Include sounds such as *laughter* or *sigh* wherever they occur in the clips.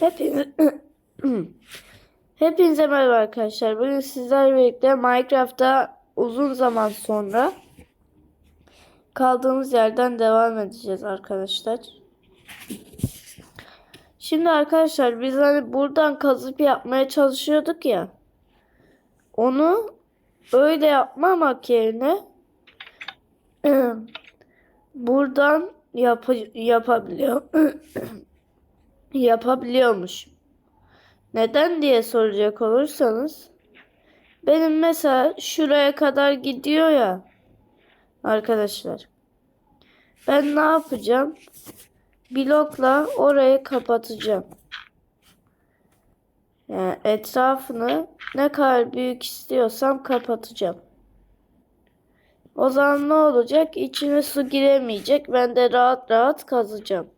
Hepiniz... *clears throat* Hepinize merhaba arkadaşlar. Bugün sizlerle birlikte Minecraft'ta uzun zaman sonra kaldığımız yerden devam edeceğiz arkadaşlar. Şimdi arkadaşlar biz hani buradan kazıp yapmaya çalışıyorduk ya. Onu öyle yapmamak yerine *clears throat* buradan yap yapabiliyor *clears throat* yapabiliyormuş. Neden diye soracak olursanız benim mesela şuraya kadar gidiyor ya arkadaşlar. Ben ne yapacağım? Blokla orayı kapatacağım. Yani etrafını ne kadar büyük istiyorsam kapatacağım. O zaman ne olacak? İçine su giremeyecek. Ben de rahat rahat kazacağım.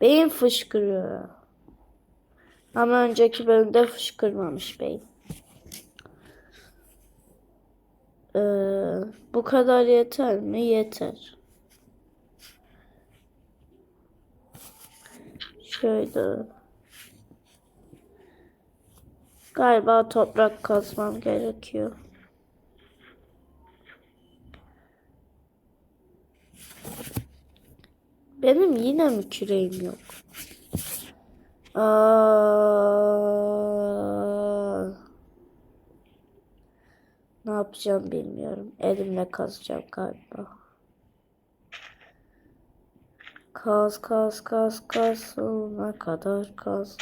Beyin fışkırıyor. Ama önceki bölümde fışkırmamış beyin. Ee, bu kadar yeter mi? Yeter. Şöyle. Galiba toprak kazmam gerekiyor. Benim yine mi küreğim yok? Aa, ne yapacağım bilmiyorum. Elimle kazacağım galiba. Kaz kaz kaz kaz sonuna kadar kaz.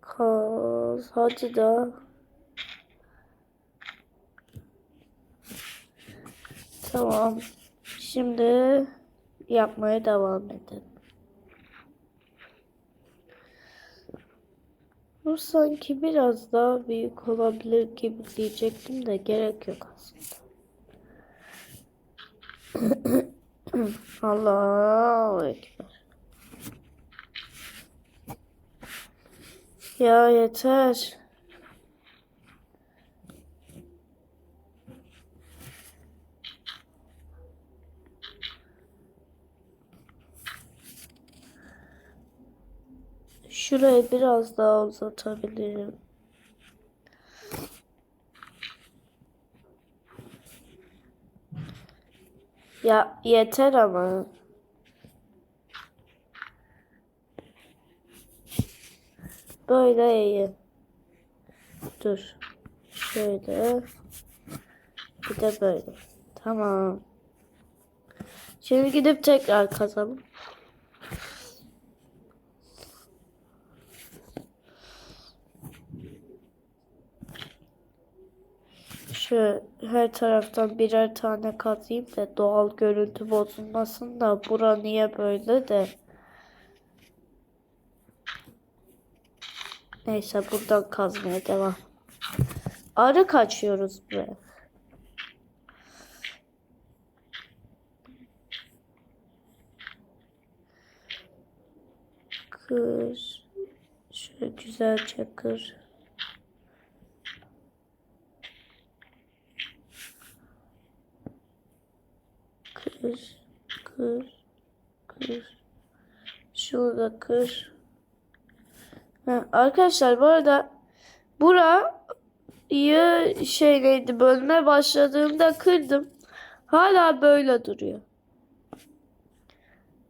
Kaz hadi da. Tamam. Şimdi yapmaya devam edelim. Bu sanki biraz daha büyük olabilir gibi diyecektim de gerek yok aslında. *clears throat* Allahu Ekber. Ya yeter. Şurayı biraz daha uzatabilirim. Ya yeter ama. Böyle iyi. Dur. Şöyle. Bir de böyle. Tamam. Şimdi gidip tekrar kazalım. Şu her taraftan birer tane kazayım da doğal görüntü bozulmasın da bura niye böyle de. Neyse buradan kazmaya devam. Arı kaçıyoruz buraya. Kır. Şöyle güzelce kır. Kır. Kır. Kır. Şunu da kır. Arkadaşlar bu arada burayı şey neydi bölme başladığımda kırdım. Hala böyle duruyor.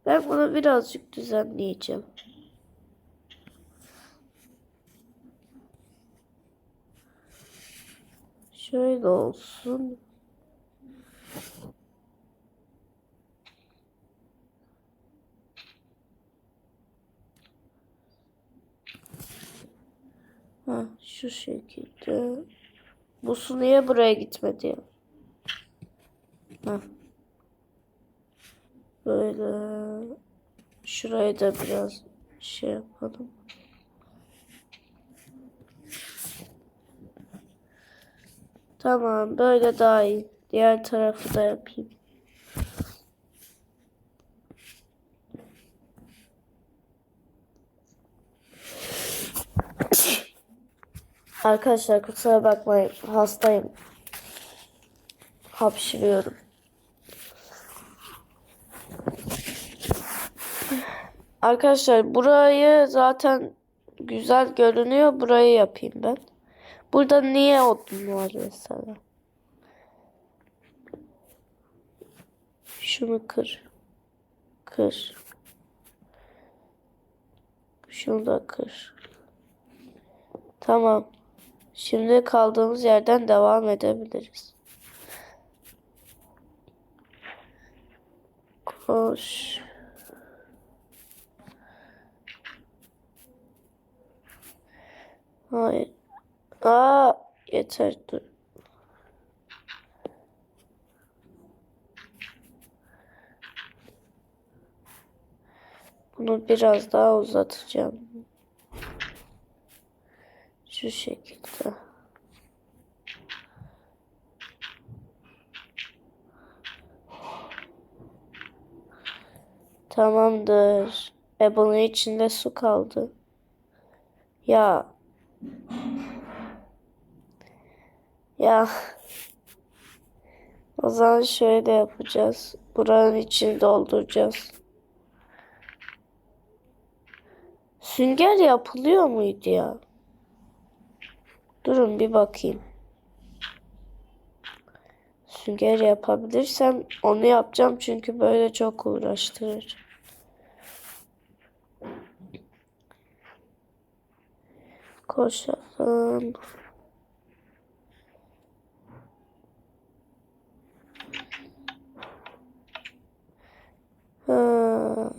Ben bunu birazcık düzenleyeceğim. Şöyle olsun. Ha, şu şekilde. Bu su niye buraya gitmedi? Ha. Böyle. Şurayı da biraz şey yapalım. Tamam böyle daha iyi. Diğer tarafı da yapayım. Arkadaşlar kusura bakmayın hastayım. Hapşırıyorum. Arkadaşlar burayı zaten güzel görünüyor. Burayı yapayım ben. Burada niye odun var mesela? Şunu kır. Kır. Şunu da kır. Tamam. Şimdi kaldığımız yerden devam edebiliriz. Koş. Hayır. Aa, yeter dur. Bunu biraz daha uzatacağım. Şu şekilde. Tamamdır. E bunun içinde su kaldı. Ya. Ya. O zaman şöyle yapacağız. Buranın içini dolduracağız. Sünger yapılıyor muydu ya? Durun bir bakayım. Sünger yapabilirsem onu yapacağım çünkü böyle çok uğraştırır. Koşalım. Ha,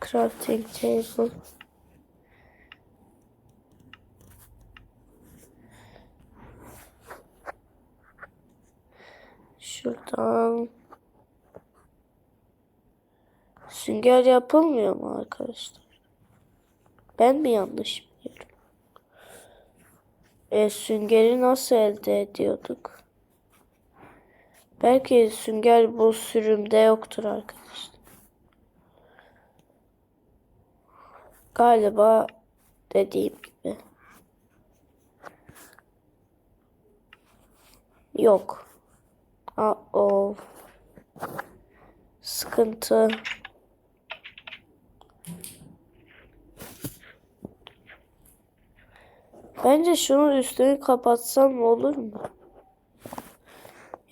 crafting table. Şuradan. Sünger yapılmıyor mu arkadaşlar? Ben mi yanlış biliyorum? E, süngeri nasıl elde ediyorduk? Belki sünger bu sürümde yoktur arkadaşlar. Galiba dediğim gibi. Yok. Aa, o sıkıntı. Bence şunun üstünü kapatsam olur mu?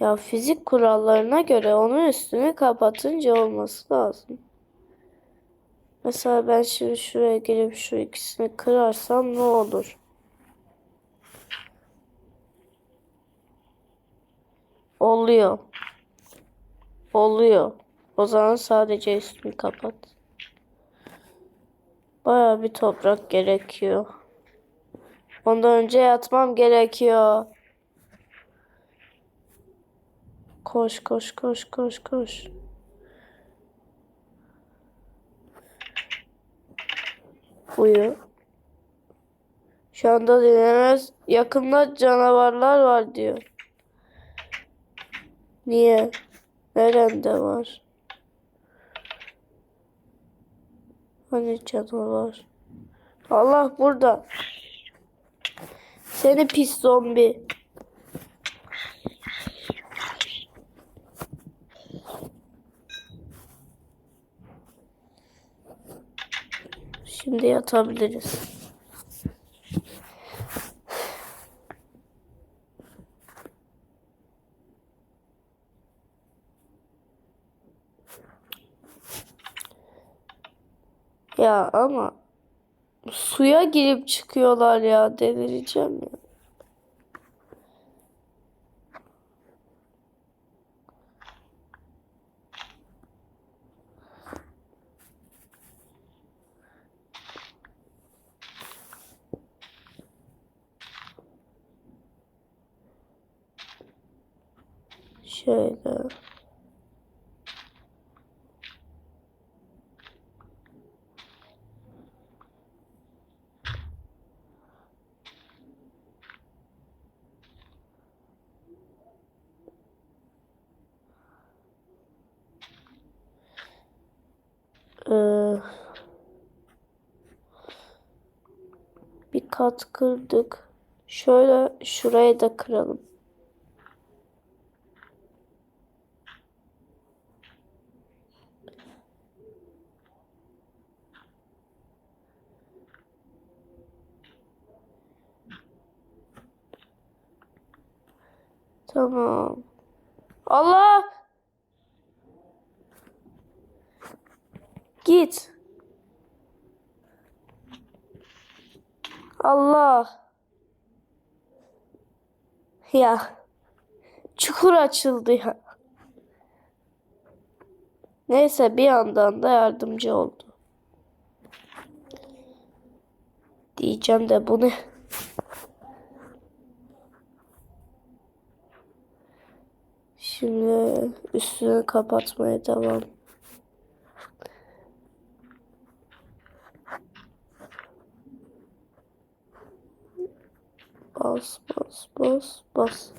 Ya fizik kurallarına göre onun üstünü kapatınca olması lazım. Mesela ben şimdi şuraya gelip şu ikisini kırarsam ne olur? Oluyor. Oluyor. O zaman sadece üstünü kapat. Baya bir toprak gerekiyor. Ondan önce yatmam gerekiyor. Koş koş koş koş koş. Uyu. Şu anda dinlemez. Yakında canavarlar var diyor. Niye? Nerede var? Hani canavar? Allah burada. Seni pis zombi. Şimdi yatabiliriz. Ya ama suya girip çıkıyorlar ya delireceğim ya. Şöyle. Ee, bir kat kırdık. Şöyle şurayı da kıralım. Tamam. Allah! Git. Allah. Ya. Çukur açıldı ya. Neyse bir yandan da yardımcı oldu. Diyeceğim de bu ne? Şimdi üstünü kapatmaya devam. Bas bas bas.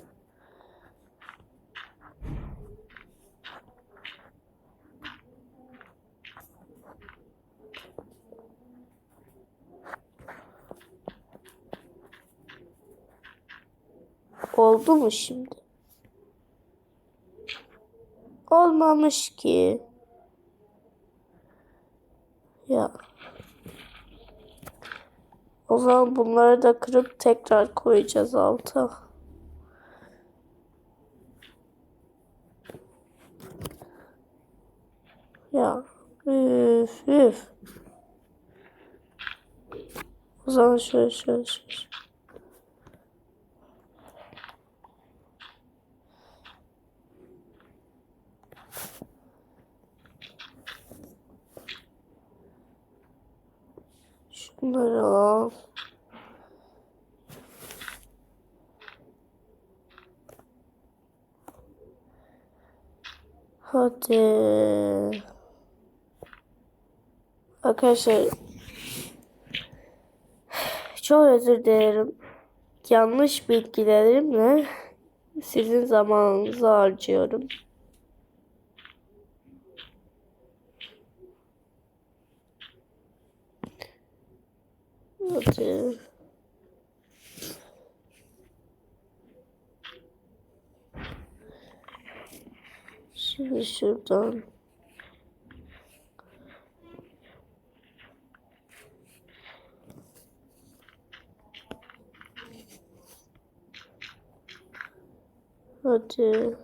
Oldu mu şimdi? Olmamış ki. Ya. O zaman bunları da kırıp tekrar koyacağız alta. O zaman şöyle şöyle şöyle. Şunları al. Hadi. Arkadaşlar çok özür dilerim. Yanlış bilgilerimle sizin zamanınızı harcıyorum. Hadi. Şimdi şuradan. Hadi.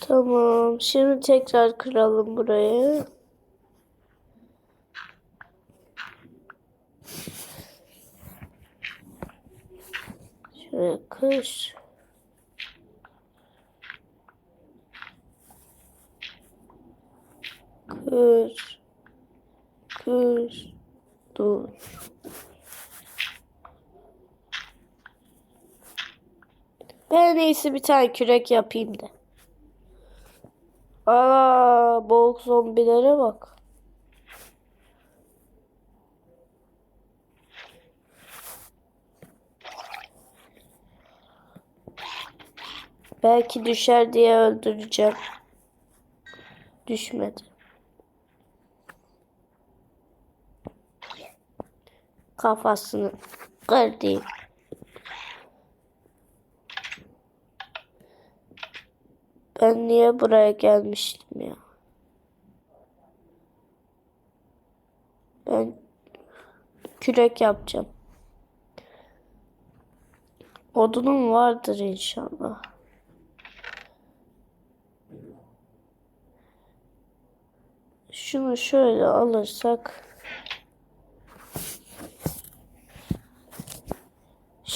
Tamam. Şimdi tekrar kıralım burayı. Şöyle kır. Kır. Kır. Dur. Ben en iyisi bir tane kürek yapayım da. Aa, boğuk zombilere bak. Belki düşer diye öldüreceğim. Düşmedi. Kafasını kırdı. Ben niye buraya gelmiştim ya? Ben kürek yapacağım. Odunum vardır inşallah. Şunu şöyle alırsak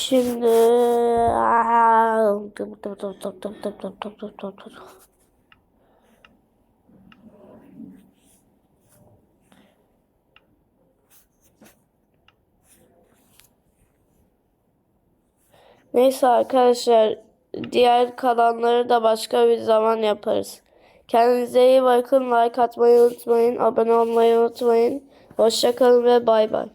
Şimdi Neyse arkadaşlar diğer kalanları da başka bir zaman yaparız. Kendinize iyi bakın. Like atmayı unutmayın. Abone olmayı unutmayın. Hoşçakalın ve bay bay.